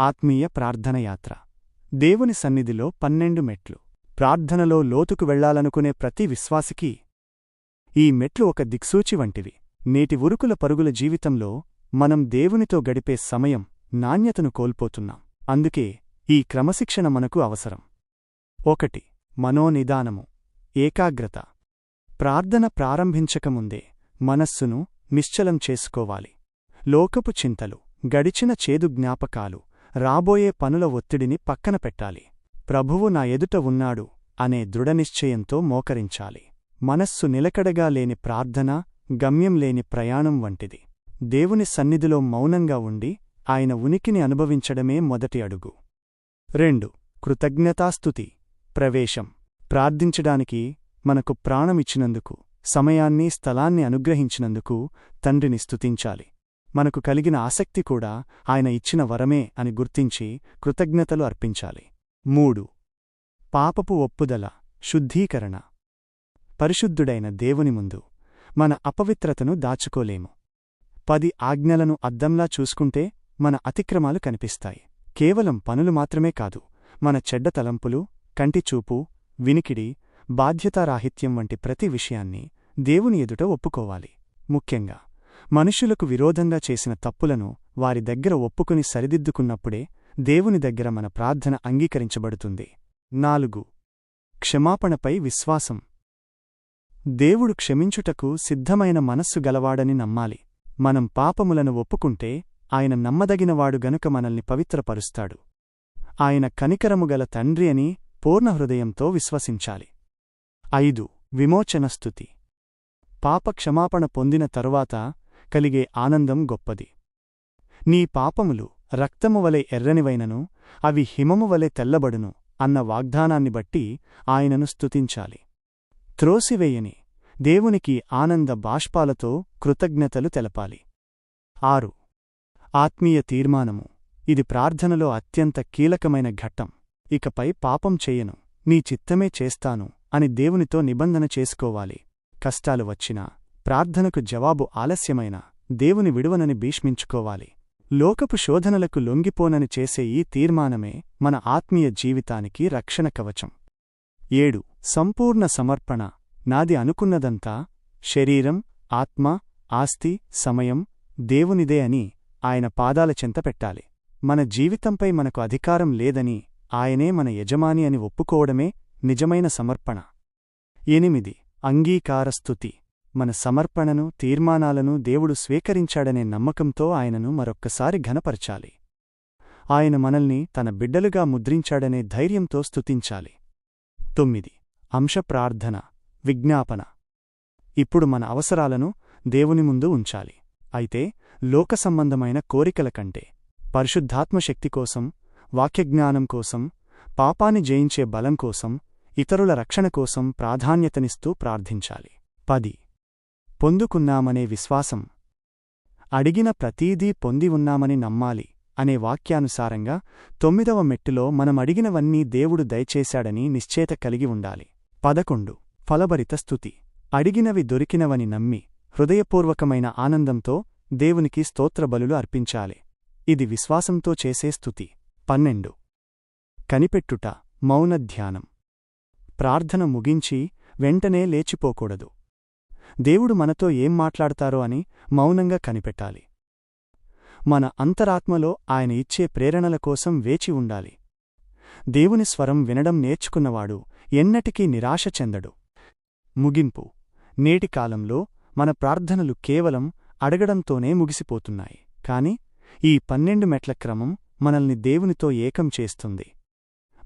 ఆత్మీయ ప్రార్థనయాత్ర. దేవుని సన్నిధిలో పన్నెండు మెట్లు. ప్రార్థనలో లోతుకు వెళ్ళాలనుకునే ప్రతి విశ్వాసికి ఈ మెట్లు ఒక దిక్సూచి వంటివి. నేటి ఉరుకుల పరుగుల జీవితంలో మనం దేవునితో గడిపే సమయం నాణ్యతను కోల్పోతున్నాం. అందుకే ఈ క్రమశిక్షణ మనకు అవసరం. ఒకటి. మనోనిదానము. ఏకాగ్రత. ప్రార్థన ప్రారంభించకముందే మనస్సును నిశ్చలం చేసుకోవాలి. లోకపు చింతలు గడిచిన చేదు జ్ఞాపకాలు రాబోయే పనుల ఒత్తిడిని పక్కన పెట్టాలి. ప్రభువు నా ఎదుట ఉన్నాడు అనే దృఢనిశ్చయంతో మోకరించాలి. మనస్సు నిలకడగా లేని ప్రార్థన గమ్యం లేని ప్రయాణం వంటిది. దేవుని సన్నిధిలో మౌనంగా ఉండి ఆయన ఉనికిని అనుభవించడమే మొదటి అడుగు. రెండు. కృతజ్ఞతాస్థుతి. ప్రవేశం. ప్రార్థించడానికి మనకు ప్రాణమిచ్చినందుకు సమయాన్ని స్థలాన్ని అనుగ్రహించినందుకు తండ్రిని స్తుతించాలి. మనకు కలిగిన ఆసక్తి కూడా ఆయన ఇచ్చిన వరమే అని గుర్తించి కృతజ్ఞతలు అర్పించాలి. మూడు. పాపపు ఒప్పుదల శుద్ధీకరణ. పరిశుద్ధుడైన దేవుని ముందు మన అపవిత్రతను దాచుకోలేము. పది ఆజ్ఞలను అద్దంలా చూసుకుంటే మన అతిక్రమాలు కనిపిస్తాయి. కేవలం పనులు మాత్రమే కాదు మన చెడ్డ తలంపులు కంటిచూపు వినికిడి బాధ్యతారాహిత్యం వంటి ప్రతి విషయాన్ని దేవుని ఎదుట ఒప్పుకోవాలి. ముఖ్యంగా మనుషులకు విరోధంగా చేసిన తప్పులను వారి దగ్గర ఒప్పుకుని సరిదిద్దుకున్నప్పుడే దేవుని దగ్గర మన ప్రార్థన అంగీకరించబడుతుంది. నాలుగు. క్షమాపణపై విశ్వాసం. దేవుడు క్షమించుటకు సిద్ధమైన మనస్సు గలవాడని నమ్మాలి. మనం పాపములను ఒప్పుకుంటే ఆయన నమ్మదగినవాడు గనుక మనల్ని పవిత్రపరుస్తాడు. ఆయన కనికరముగల తండ్రి అని పూర్ణహృదయంతో విశ్వసించాలి. ఐదు. విమోచనస్థుతి పాప క్షమాపణ పొందిన తరువాత కలిగే ఆనందం గొప్పది. నీ పాపములు రక్తము వలె ఎర్రనివైనను అవి హిమము వలె తెల్లబడును అన్న వాగ్దానాన్ని బట్టి ఆయనను స్తుతించాలి. త్రోసివేయని దేవునికి ఆనంద బాష్పాలతో కృతజ్ఞతలు తెలపాలి. ఆరు. ఆత్మీయ తీర్మానము. ఇది ప్రార్థనలో అత్యంత కీలకమైన ఘట్టం. ఇకపై పాపం చేయను నీ చిత్తమే చేస్తాను అని దేవునితో నిబంధన చేసుకోవాలి. కష్టాలు వచ్చినా ప్రార్థనకు జవాబు ఆలస్యమైన దేవుని విడువనని భీష్మించుకోవాలి. లోకపు శోధనలకు లొంగిపోనని చేసే ఈ తీర్మానమే మన ఆత్మీయ జీవితానికి రక్షణ కవచం. ఏడు. సంపూర్ణ సమర్పణ. నాది అనుకున్నదంతా శరీరం ఆత్మ ఆస్తి సమయం దేవునిదే అని ఆయన పాదాల చెంత పెట్టాలి. మన జీవితంపై మనకు అధికారం లేదని ఆయనే మన యజమాని అని ఒప్పుకోవడమే నిజమైన సమర్పణ. ఎనిమిది. అంగీకారస్తుతి. మన సమర్పణను తీర్మానాలను దేవుడు స్వీకరించాడనే నమ్మకంతో ఆయనను మరొక్కసారి ఘనపరచాలి. ఆయన మనల్ని తన బిడ్డలుగా ముద్రించాడనే ధైర్యంతో స్తుతించాలి. తొమ్మిది. అంశప్రార్థన విజ్ఞాపన. ఇప్పుడు మన అవసరాలను దేవుని ముందు ఉంచాలి. అయితే లోకసంబంధమైన కోరికల కంటే పరిశుద్ధాత్మశక్తి కోసం వాక్యజ్ఞానం కోసం పాపాన్ని జయించే బలం కోసం ఇతరుల రక్షణ కోసం ప్రాధాన్యతనిస్తూ ప్రార్థించాలి. పది. పొందుకున్నామనే విశ్వాసం. అడిగిన ప్రతీదీ పొంది ఉన్నామని నమ్మాలి అనే వాక్యానుసారంగా తొమ్మిదవ మెట్టులో మనమడిగినవన్నీ దేవుడు దయచేశాడని నిశ్చేత కలిగి ఉండాలి. పదకొండు. ఫలభరిత స్థుతి. అడిగినవి దొరికినవని నమ్మి హృదయపూర్వకమైన ఆనందంతో దేవునికి స్తోత్రబలులు అర్పించాలి. ఇది విశ్వాసంతో చేసే స్థుతి. పన్నెండు. కనిపెట్టుట. మౌనధ్యానం ప్రార్థన ముగించి వెంటనే లేచిపోకూడదు. దేవుడు మనతో ఏం మాట్లాడతారో అని మౌనంగా కనిపెట్టాలి. మన అంతరాత్మలో ఆయన ఇచ్చే ప్రేరణల కోసం వేచి ఉండాలి. దేవుని స్వరం వినడం నేర్చుకున్నవాడు ఎన్నటికీ నిరాశ చెందడు. ముగింపు. నేటి కాలంలో మన ప్రార్థనలు కేవలం అడగడంతోనే ముగిసిపోతున్నాయి. కాని ఈ పన్నెండు మెట్ల క్రమం మనల్ని దేవునితో ఏకం చేస్తుంది.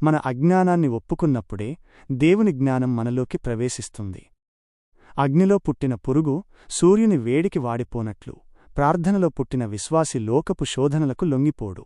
మన అజ్ఞానాన్ని ఒప్పుకున్నప్పుడే దేవుని జ్ఞానం మనలోకి ప్రవేశిస్తుంది. అగ్నిలో పుట్టిన పురుగు సూర్యుని వేడికి వాడిపోనట్లు ప్రార్థనలో పుట్టిన విశ్వాసి లోకపు శోధనలకు లొంగిపోడు.